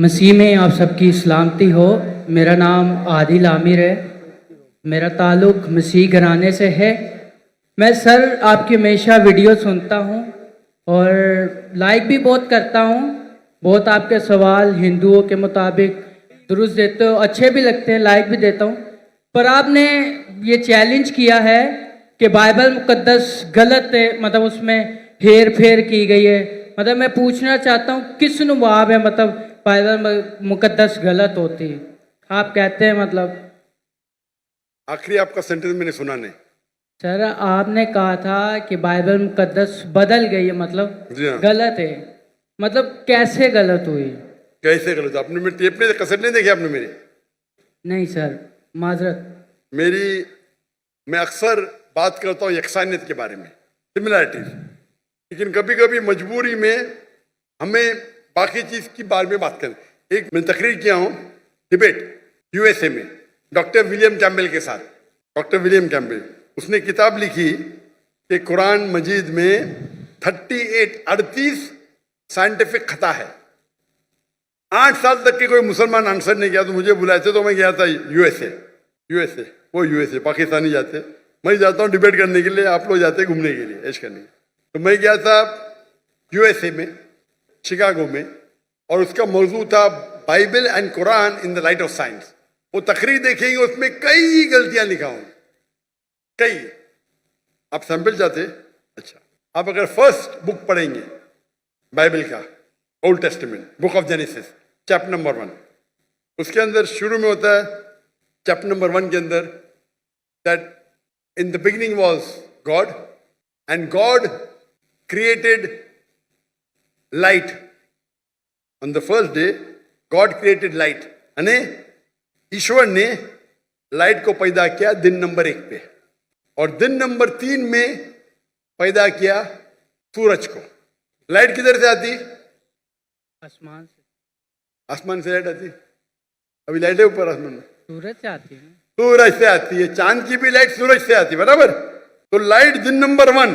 मसीह में आप सबकी सलामती हो। मेरा नाम आदिल आमिर है। मेरा ताल्लुक मसीह घराने से है। मैं सर आपकी हमेशा वीडियो सुनता हूँ और लाइक भी बहुत करता हूँ। बहुत आपके सवाल हिंदुओं के मुताबिक दुरुस्त देते हो, अच्छे भी लगते हैं, लाइक भी देता हूँ। पर आपने ये चैलेंज किया है कि बाइबल मुकद्दस गलत है मतलब उसमें हेर फेर की गई है। मतलब मैं पूछना चाहता हूँ, किस नुबाब है मतलब बाइबल मुकद्दस गलत होती। है आप कहते हैं मतलब? आखिरी आपका सेंटेंस मैंने सुना नहीं। सर आपने कहा था कि बाइबल मुकद्दस बदल गई है मतलब जी हाँ। गलत है। मतलब कैसे गलत हुई? कैसे गलत? आपने मेरी टेप नहीं कसर नहीं देखी आपने मेरी? नहीं सर माजरत। मेरी मैं अक्सर बात करता हूँ यकसानियत के बारे में सिमिलैरिटीज लेकिन कभी कभी मजबूरी में हमें बाकी चीज़ की बारे में बात करें। एक मैं तकरीर किया हूँ, डिबेट, यूएसए में, डॉक्टर विलियम कैम्बेल के साथ। डॉक्टर विलियम कैम्बेल उसने किताब लिखी कि कुरान मजीद में थर्टी एट अड़तीस साइंटिफिक खता है। आठ साल तक के कोई मुसलमान आंसर नहीं किया तो मुझे बुलाए थे तो मैं गया था यूएसए। यूएसए, वो यूएसए, पाकिस्तानी जाते। मैं जाता हूँ डिबेट करने के लिए, आप लोग जाते घूमने के लिए, ऐश करने। तो मैं गया था यूएसए में। शिकागो में, और उसका मौजू था Bible and Quran in the light of science वो तकरीर देखेंगे, उसमें कई गलतियाँ लिखा हूँ। कई। आप सैंपल चाहते अच्छा। आप अगर फ़र्स्ट बुक पढ़ेंगे बाइबल का old testament book of Genesis chapter number one उसके अंदर शुरू में होता है चैप्टर नंबर वन के अंदर that in the beginning was God and God created light on the first day God created light અને ईश्वर ने लाइट को पैदा किया दिन नंबर एक पे। और दिन नंबर तीन में पैदा किया सूरज को। लाइट किधर से आती? आसमान से। आसमान से लाइट आती। अभी लाइट है ऊपर आसमान में। सूरज से आती है सूरज से आती है। चाँद की भी लाइट सूरज से आती है बराबर? तो लाइट दिन नंबर वन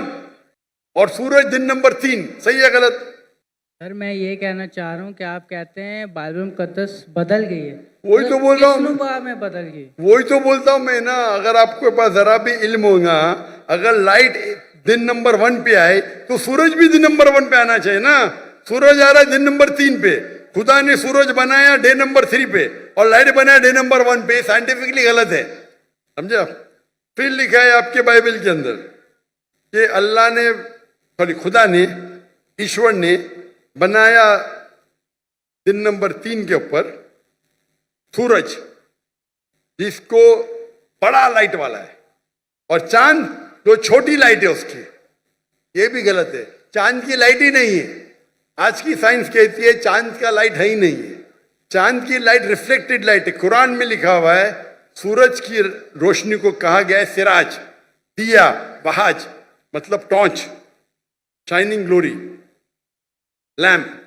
और सूरज दिन नंबर तीन। सही है गलत? सर मैं ये कहना चाह रहा हूँ कि आप कहते हैं बाइबल मुकद्दस बदल गई है। वही तो बोल रहा हूँ। में बदल गई। वही तो बोलता हूँ मैं ना अगर आपके पास जरा भी इल्म होगा अगर लाइट दिन नंबर वन पे आए तो सूरज भी दिन नंबर वन पे आना चाहिए ना। सूरज आ रहा है दिन नंबर तीन पे। खुदा ने सूरज बनाया डे नंबर थ्री पे और लाइट बनाया डे नंबर वन पे। साइंटिफिकली गलत है। समझे आप? फिर लिखा है आपके बाइबल के अंदर कि अल्लाह ने सॉरी खुदा ने ईश्वर ने बनाया दिन नंबर तीन के ऊपर, सूरज, जिसको बड़ा लाइट वाला है, और चाँद, जो छोटी लाइट है उसकी। ये भी गलत है। चाँद की लाइट ही नहीं है। आज की साइंस कहती है, चाँद का लाइट है ही नहीं है। चाँद की लाइट रिफ्लेक्टेड लाइट है। कुरान में लिखा हुआ है, सूरज की रोशनी को कहा गया है सिराज, दिया, बहाज मतलब टॉर्च शाइनिंग ग्लोरी लैम्प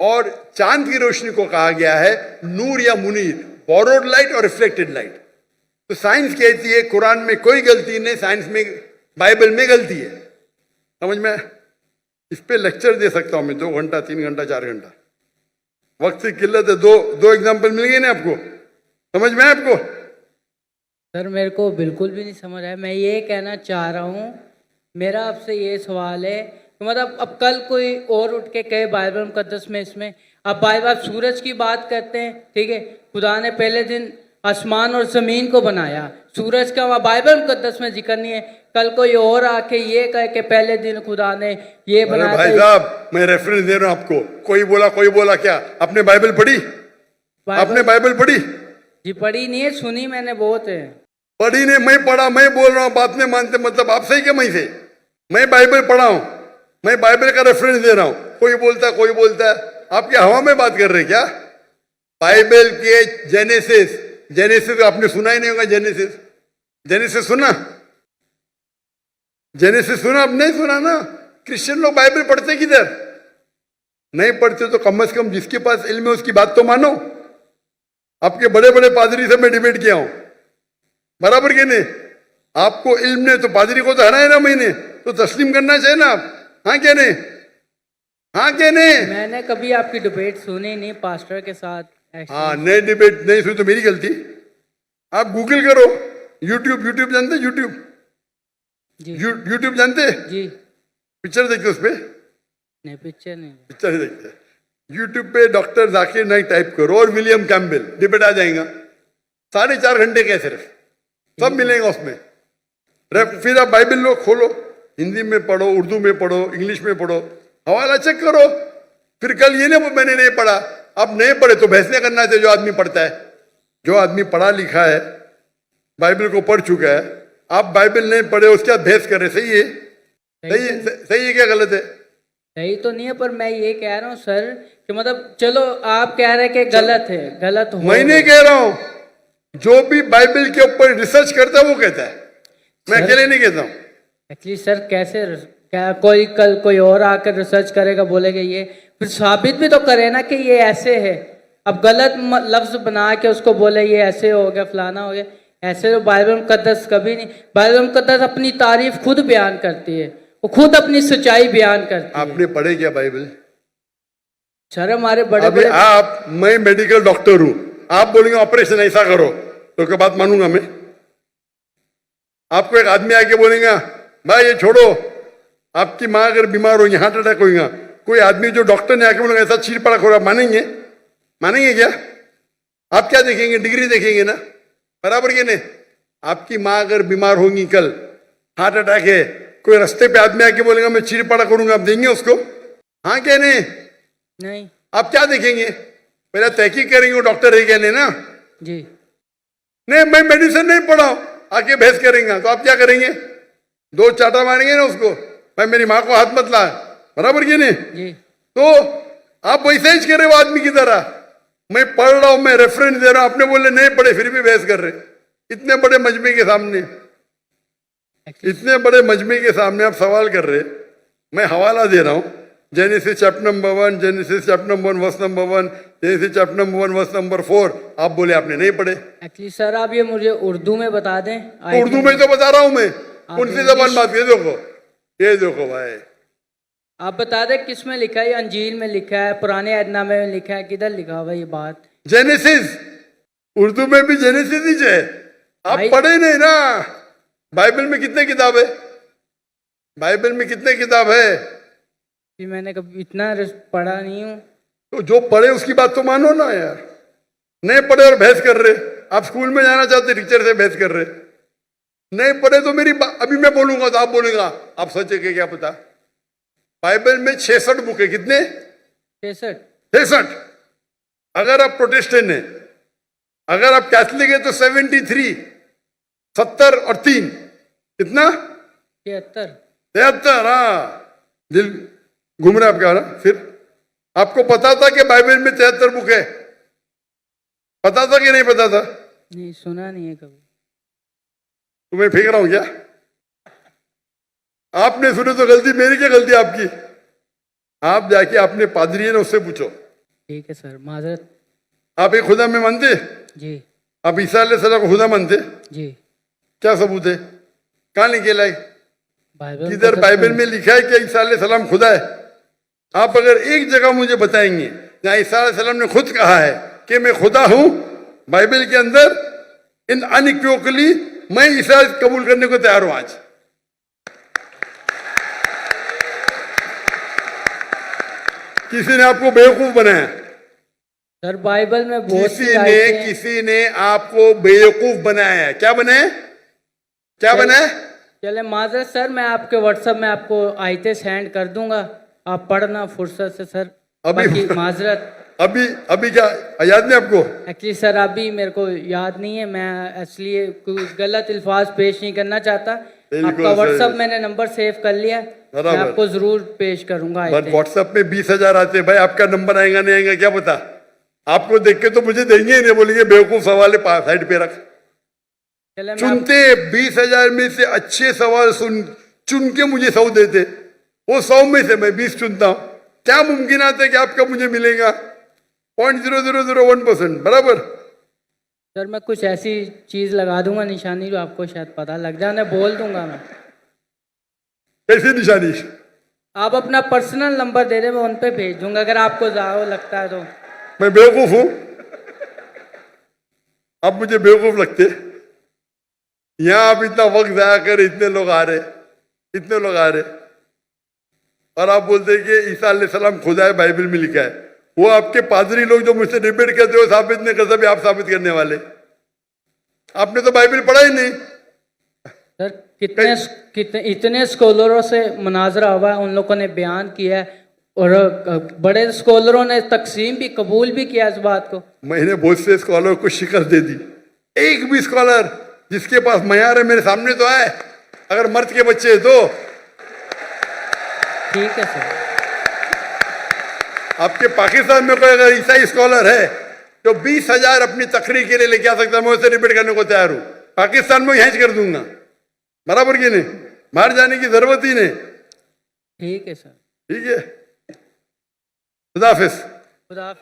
और चाँद की रोशनी को कहा गया है, नूर या मुनीर बोरोड लाइट और रिफ्लेक्टेड लाइट तो साइंस कहती है, कुरान में कोई गलती नहीं साइंस में बाइबल में गलती है। समझ में? इस पे लेक्चर दे सकता हूँ मैं, दो घंटा, तीन घंटा, चार घंटा। वक्त की किल्लत है, दो दो एग्ज़ाम्पल मिल गए ना आपको? समझ में आपको? सर, मेरे को बिल्कुल भी नहीं समझ आया। मैं ये कहना चाह रहा हूँ, मेरा आपसे ये सवाल है मतलब अब कल कोई और उठ के कहे बाइबल मुकदस में इसमें। अब बाइबल आप सूरज की बात करते हैं ठीक है? खुदा ने पहले दिन आसमान और ज़मीन को बनाया। सूरज का वहाँ बाइबल मुकदस में ज़िक्र नहीं है। कल कोई और आके ये कहे कि पहले दिन खुदा ने ये बनाया भाई साहब मैं रेफरेंस दे रहा हूँ आपको। कोई बोला कोई बोला क्या? आपने बाइबल पढ़ी? आपने बाइबल पढ़ी? जी पढ़ी नहीं है सुनी मैंने बहुत है। पढ़ी नहीं मैं पढ़ा मैं बोल रहा हूँ बात नहीं मानते मतलब आप सही क्या मैं से। मैं बाइबल पढ़ा हूँ। मैं बाइबल का रेफरेंस दे रहा हूँ। कोई बोलता कोई बोलता आप क्या हवा में बात कर रहे क्या? बाइबल के जेनेसिस जेनेसिस आपने सुना ही नहीं होगा जेनेसिस जेनेसिस सुना? जेनेसिस सुना? आप नहीं सुना ना। क्रिश्चियन लोग बाइबल पढ़ते किधर? नहीं पढ़ते तो कम से कम जिसके पास इल्म है उसकी बात तो मानो। आपके बड़े बड़े पादरी से मैं डिबेट किया हूँ। बराबर के नहीं? आपको इल्म ने तो पादरी को तो हराया ना मैंने। तो तस्लीम करना चाहिए ना आप। हाँ क्या नहीं? हाँ के नहीं? मैंने कभी आपकी डिबेट सुनी नहीं पास्टर के साथ हाँ नई डिबेट नहीं सुनी तो मेरी गलती। आप गूगल करो यूट्यूब यूट्यूब जानते यूट्यूब यूट्यूब जानते जी। पिक्चर देखते उस पर नहीं पिक्चर नहीं पिक्चर देखते यूट्यूब पे डॉक्टर जाकिर नाइक टाइप करो और विलियम कैम्बेल डिबेट आ जाएगा। साढ़े चार घंटे के सिर्फ़। सब मिलेगा उसमें। फिर आप बाइबल लो खोलो। हिंदी में पढ़ो उर्दू में पढ़ो इंग्लिश में पढ़ो। हवाला चेक करो। फिर कल ये नहीं मैंने नहीं पढ़ा। अब नहीं पढ़े तो बहस नहीं करना चाहिए जो आदमी पढ़ता है। जो आदमी पढ़ा लिखा है बाइबल को पढ़ चुका है आप बाइबल नहीं पढ़े उसके बाद बहस कर रहे सही है? सही है? सही है क्या गलत है? सही तो नहीं है पर मैं ये कह रहा हूँ सर कि मतलब चलो आप कह रहे हैं कि गलत है। गलत हो मैं नहीं कह रहा हूँ। जो भी बाइबल के ऊपर रिसर्च करता है वो कहता है। मैं अकेले नहीं कहता हूँ। एक्चुअली सर कैसे क्या कोई कल कोई और आकर रिसर्च करेगा बोलेगा ये? फिर साबित भी तो करे ना कि ये ऐसे है। अब गलत लफ्ज बना के उसको बोले ये ऐसे हो गया फलाना हो गया। ऐसे तो बाइबल मुकद्दस कभी नहीं बाइबल मुकद्दस अपनी तारीफ़ खुद बयान करती है। वो खुद अपनी सच्चाई बयान करती है। आपने पढ़े क्या बाइबल? सर हमारे बड़े बड़े आप मैं मेडिकल डॉक्टर हूँ। आप बोलेंगे ऑपरेशन ऐसा करो। तो क्या बात मानूँगा मैं। आपको एक आदमी आके बोलेगा भाई ये छोड़ो। आपकी माँ अगर बीमार होगी हार्ट अटैक होगा कोई आदमी जो डॉक्टर ने आके बोलेगा ऐसा चीर पड़ा खोरा मानेंगे? मानेंगे क्या? आप क्या देखेंगे? डिग्री देखेंगे ना? बराबर के नहीं? आपकी माँ अगर बीमार होगी कल हार्ट अटैक है कोई रास्ते पे आदमी आके बोलेगा मैं चीर पड़ा करूँगा आप देंगे उसको? हाँ क्या नहीं? नहीं। आप क्या देखेंगे? पहले तहकीक करेंगे वो डॉक्टर है क्या नहीं ना? जी। नहीं मैं मेडिसिन नहीं पढ़ा आके बहस करेंगे। तो आप क्या करेंगे? दो चाटा मारेंगे ना उसको। भाई मेरी माँ को हाथ मत ला। बराबर की नहीं? तो आप वैसे ही करे वो आदमी की तरह। मैं पढ़ रहा हूँ मैं रेफरेंस दे रहा हूँ। आपने बोले नहीं पढ़े फिर भी बहस कर रहे इतने बड़े मजमे के सामने। इतने बड़े मजमे के सामने आप सवाल कर रहे मैं हवाला दे रहा हूँ। Genesis chapter number one Genesis chapter number one verse number one Genesis chapter number one verse number four आप बोले आपने नहीं पढ़े? एक्चुअली सर आप ये मुझे उर्दू में बता दें। उर्दू में तो बता रहा हूँ मैं। सी जबान बात ये देखो ये देखो भाई। आप बता दें किसमें लिखा है? अंजील में लिखा है पुराने ऐदनामे में लिखा है किधर लिखा हुआ ये बात? जेनेसिस उर्दू में भी जेनेसिस ही है। आप पढ़े नहीं ना। बाइबल में कितने किताब है? बाइबल में कितने किताब है? कि मैंने कभी इतना पढ़ा नहीं हूँ। तो जो पढ़े उसकी बात तो मानो ना यार। नहीं पढ़े और बहस कर रहे। आप स्कूल में जाना चाहते टीचर से बहस कर रहे। नहीं पढ़े तो मेरी अभी मैं बोलूँगा तो आप बोलेगा। आप सच क्या पता? बाइबल में छसठ बुक है। कितने? छसठ। छिसठ। अगर आप प्रोटेस्टेंट हैं अगर आप कैथलिक है तो सेवेंटी थ्री सत्तर और तीन। कितना? तिहत्तर। तिहत्तर हाँ। दिल घूम रहा आपका ना फिर? आपको पता था कि बाइबल में तिहत्तर बुक है? पता था कि नहीं पता था? नहीं सुना नहीं है कभी। तुम्हें फेंक रहा हूँ क्या आपने सुने तो गलती मेरी क्या गलती आपकी? आप जाके अपने पादरी ना उससे पूछो। ठीक है सर माजरत। आप एक खुदा में मानते? जी। आप ईसा को खुदा मानते? जी। क्या सबूत है? कहाँ लिखे बाइबल किधर बाइबल में लिखा है कि ईसा सलाम खुदा है? आप अगर एक जगह मुझे बताएँगे जहाँ ईसा सलाम ने खुद कहा है कि मैं खुदा हूँ बाइबल के अंदर इन अनइक्वोकली मैं ईसा कबूल करने को तैयार हूँ आज। किसी ने आपको बेवकूफ़ बनाया? सर बाइबल में बहुत किसी ने किसी ने आपको बेवकूफ़ बनाया है? क्या बनाया? क्या चल- बनाया? चले माजरत सर मैं आपके व्हाट्सएप में आपको आयते सेंड कर दूँगा। आप पढ़ना फुर्सत से सर। अभी- माजरत अभी अभी क्या याद नहीं आपको? एक्चुअली सर अभी मेरे को याद नहीं है। मैं इसलिए कोई गलत अल्फाज पेश नहीं करना चाहता। आपका व्हाट्सएप मैंने नंबर सेव कर लिया मैं आपको ज़रूर पेश करूँगा व्हाट्सएप में बीस हज़ार आते हैं। भाई आपका नंबर आएगा नहीं आएगा क्या पता? आपको देख के तो मुझे देंगे ही नहीं। बोलेंगे बेवकूफ़ सवाल है साइड पे रख। चुनते बीस हज़ार में से अच्छे सवाल सुन चुन के मुझे सौ देते। वो सौ में से मैं बीस चुनता हूँ। क्या मुमकिन आता है कि आपका मुझे मिलेगा? Point zero zero zero one percent बराबर। सर मैं कुछ ऐसी चीज़ लगा दूँगा निशानी जो आपको शायद पता लग जाए मैं बोल दूँगा मैं। कैसी निशानी? आप अपना पर्सनल नंबर दे दें मैं उन पे भेज दूँगा अगर आपको ज़्यादा लगता है तो। मैं बेवकूफ़ हूँ। आप मुझे बेवकूफ़ लगते? यहाँ आप इतना वक्त जाया कर इतने लोग आ रहे इतने लोग आ रहे। और आप बोलते हैं कि ईसा सलाम खुदा है बाइबल में लिखा है। वो आपके पादरी लोग जो मुझसे डिबेट करते हो साबित नहीं कर सकते आप साबित करने वाले। आपने तो बाइबल पढ़ा ही नहीं। सर कितने कितने इतने स्कॉलरों से मुनाजरा हुआ है उन लोगों ने बयान किया है और बड़े स्कॉलरों ने तकसीम भी कबूल भी किया इस बात को। मैंने बहुत से स्कॉलर को शिकस्त दे दी। एक भी स्कॉलर जिसके पास मैार है मेरे सामने तो आए अगर मर्द के बच्चे तो। ठीक है सर। आपके पाकिस्तान में कोई अगर ईसाई स्कॉलर है तो बीस हज़ार अपनी तकरीर के लिए लेके आ सकता है। मैं उसे रिपीट करने को तैयार हूँ। पाकिस्तान में हैंच कर दूँगा। बराबर की नहीं। मार जाने की ज़रूरत ही नहीं। ठीक है सर। ठीक है। खुदाफिज खुदा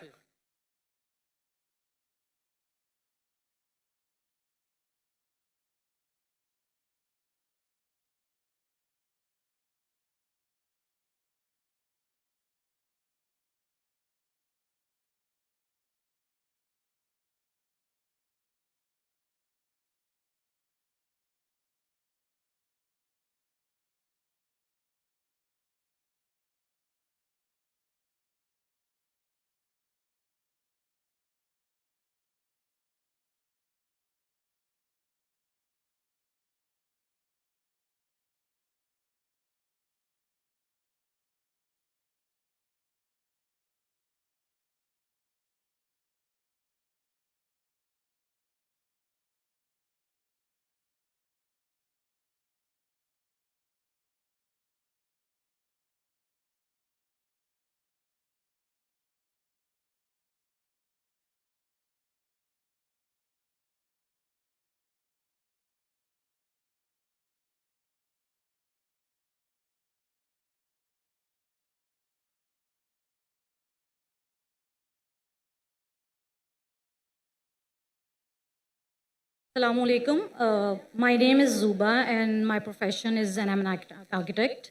Assalamu alaikum. Uh, my name is Zuba and my profession is and I'm an architect.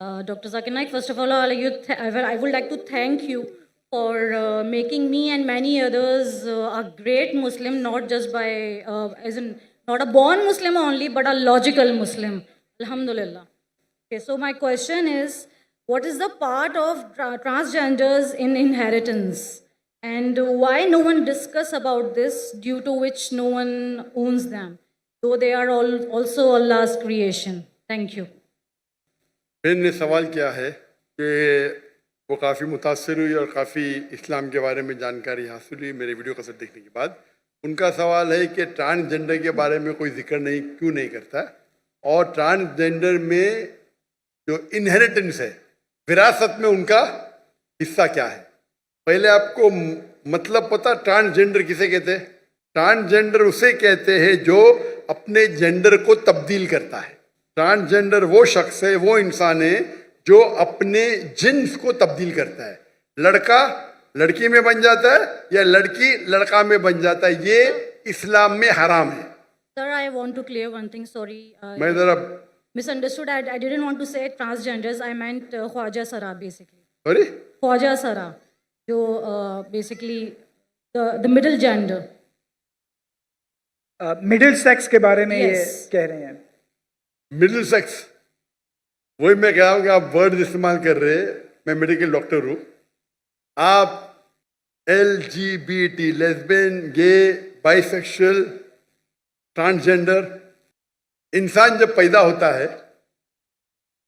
Uh, Dr. Zakir Naik, first of all, I would like to thank you for uh, making me and many others uh, a great Muslim, not just by, uh, as in, not a born Muslim only, but a logical Muslim. Alhamdulillah. Okay, so my question is, what is the part of tra- transgenders in inheritance? And why no one discuss about this due to which no one owns them, though they are all also Allah's creation? Thank you. बहन ने सवाल किया है कि वो काफ़ी मुतासर हुई और काफ़ी इस्लाम के बारे में जानकारी हासिल हुई मेरे वीडियो कसर देखने के बाद उनका सवाल है कि ट्रांसजेंडर के बारे में कोई ज़िक्र नहीं क्यों नहीं करता और ट्रांसजेंडर में जो इनहेरिटेंस है विरासत में उनका हिस्सा क्या है पहले आपको मतलब पता ट्रांसजेंडर किसे कहते हैं ट्रांसजेंडर उसे कहते हैं जो अपने जेंडर को तब्दील करता है ट्रांसजेंडर वो शख्स है वो इंसान है जो अपने जिन्स को तब्दील करता है लड़का लड़की में बन जाता है या लड़की लड़का में बन जाता है ये इस्लाम में हराम है Sir, I want to clear one thing. Sorry, I मैं जरा misunderstood. I, I didn't want to say transgenders. I meant uh, Khwaja Sara, basically. Sorry Khwaja Sara, जो basically the, the middle gender. Middle sex के बारे में Yes. ये कह रहे हैं। मिडिल सेक्स वही मैं कह रहा हूँ कि आप वर्ड इस्तेमाल कर रहे हैं। मैं मेडिकल डॉक्टर हूँ। आप L G B T lesbian gay bisexual transgender इंसान जब पैदा होता है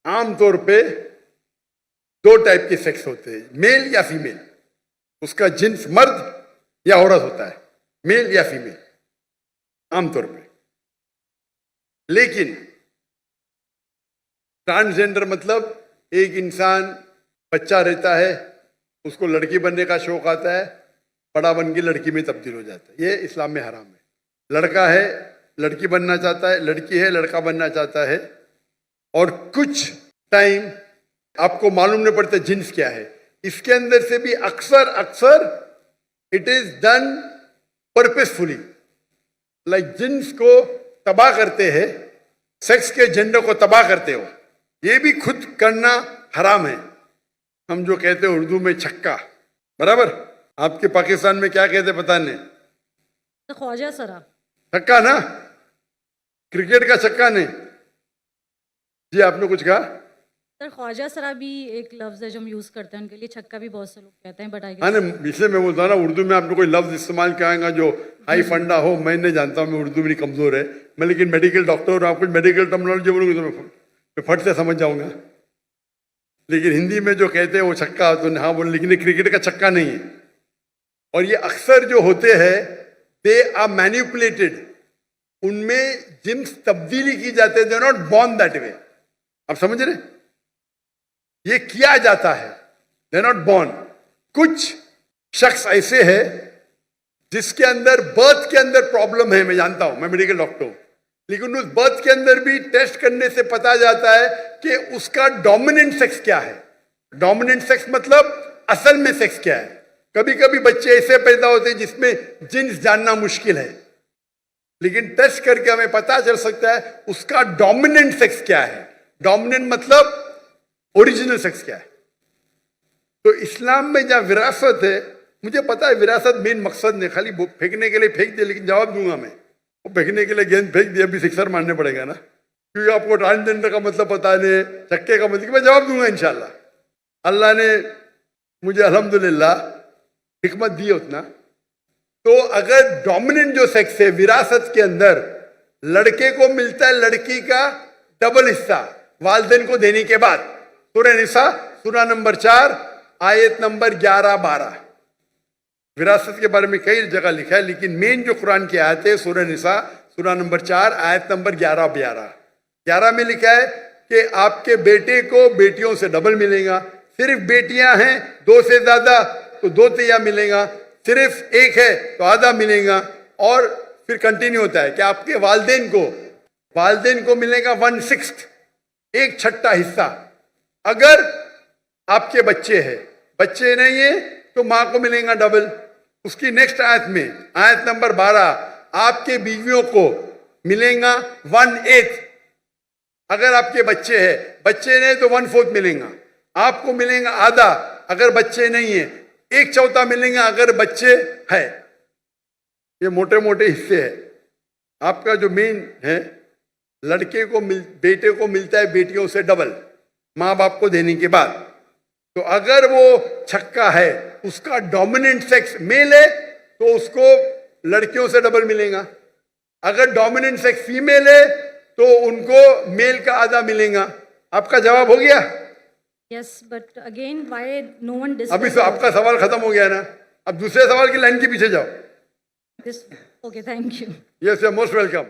आमतौर पे दो टाइप के सेक्स होते हैं मेल या फीमेल उसका जिन्स मर्द या औरत होता है मेल या फीमेल आमतौर पे। लेकिन ट्रांसजेंडर मतलब एक इंसान बच्चा रहता है, उसको लड़की बनने का शौक आता है, बड़ा बन के लड़की में तब्दील हो जाता है। ये इस्लाम में हराम है। लड़का है, लड़की बनना चाहता है, लड़की है, लड़का बनना चाहता है। और कुछ टाइम आपको मालूम नहीं पड़ता जिन्स क्या है। इसके अंदर से भी अक्सर अक्सर it is done purposefully like genes को तबाह करते हैं सेक्स के जेंडर को तबाह करते हो। ये भी खुद करना हराम है। हम जो कहते हैं उर्दू में छक्का बराबर? आपके पाकिस्तान में क्या कहते हैं पता नहीं। तो ख्वाजा सरा छक्का ना? क्रिकेट का छक्का नहीं। जी आपने कुछ कहा? सर ख्वाजा सरा भी एक लफ्ज़ है जो हम यूज़ करते हैं, उनके लिए छक्का भी बहुत से लोग कहते हैं बट आई हाँ ना इसलिए मैं बोलता ना, उर्दू में आपने कोई लफ्ज इस्तेमाल कराएगा जो हाई फंडा हो, मैं नहीं जानता हूँ मैं उर्दू मेरी कमज़ोर है। मैं लेकिन मेडिकल डॉक्टर हूँ आप कुछ मेडिकल टर्मिनोलॉजी बोलूँगी तो मैं फट से समझ जाऊँगा। लेकिन हिंदी में जो कहते हैं, वो छक्का तो हाँ बोले, लेकिन क्रिकेट का छक्का नहीं है। और ये अक्सर जो होते हैं दे आर मैन्युपुलेटेड उनमें जिम्स तब्दीली की जाते हैं they not born that way आप समझ रहे ये किया जाता है। दे नॉट बॉर्न कुछ शख्स ऐसे है जिसके अंदर बर्थ के अंदर प्रॉब्लम है, मैं जानता हूँ, मैं मेडिकल डॉक्टर हूँ। लेकिन उस बर्थ के अंदर भी टेस्ट करने से पता जाता है कि उसका डोमिनेंट सेक्स क्या है। डोमिनेंट सेक्स मतलब असल में सेक्स क्या है। कभी कभी बच्चे ऐसे पैदा होते हैं जिसमें जिन्स जानना मुश्किल है। लेकिन टेस्ट करके हमें पता चल सकता है उसका डोमिनेंट सेक्स क्या है। डोमिनेंट मतलब ओरिजिनल सेक्स क्या है? तो इस्लाम में जहाँ विरासत है, मुझे पता है विरासत मेन मकसद नहीं, खाली फेंकने के लिए फेंक दिया, लेकिन जवाब दूँगा मैं। वो फेंकने के लिए गेंद फेंक दिया अभी सिक्सर मारने पड़ेगा ना। क्योंकि आपको ट्रांसजेंडर का मतलब पता नहीं चक्के का मतलब मैं जवाब दूँगा इनशाला अल्लाह ने मुझे अल्हम्दुलिल्लाह हमत दी उतना। तो अगर डोमिनेंट जो सेक्स है, विरासत के अंदर लड़के को मिलता है, लड़की का डबल हिस्सा, वालदेन को देने के बाद। सूर्य निशा सूरा नंबर चार, आयत नंबर ग्यारह बारह। विरासत के बारे में कई जगह लिखा है, लेकिन मेन जो कुरान की आयत है, सूर्य निशा सूरा नंबर चार, आयत नंबर ग्यारह ग्यारह ग्यारह में लिखा है कि आपके बेटे को बेटियों से डबल मिलेगा। सिर्फ़ बेटियाँ हैं, दो से ज़्यादा तो दो तिया मिलेगा। सिर्फ़ एक है तो आधा मिलेगा। और फिर कंटिन्यू होता है कि आपके वालदेन को वालदेन को मिलेगा वन सिक्स एक छठा हिस्सा। अगर आपके बच्चे हैं, बच्चे नहीं है तो माँ को मिलेगा डबल उसकी नेक्स्ट आयत में, आयत नंबर बारह, आपके बीवियों को मिलेगा वन एथ अगर आपके बच्चे हैं, बच्चे नहीं तो वन फोर्थ मिलेगा। आपको मिलेगा आधा, अगर बच्चे नहीं है, एक चौथा मिलेगा अगर बच्चे है। ये मोटे मोटे हिस्से है। आपका जो मेन है, लड़के को मिल, बेटे को मिलता है बेटियों से डबल माँ बाप को देने के बाद। तो अगर वो छक्का है उसका डोमिनेंट सेक्स मेल है तो उसको लड़कियों से डबल मिलेगा। अगर डोमिनेंट सेक्स फीमेल है तो उनको मेल का आधा मिलेगा। आपका जवाब हो गया? Yes but again why no one अभी तो आपका सवाल खत्म हो गया ना। अब दूसरे सवाल की लाइन के पीछे जाओ। Okay thank you yes you most welcome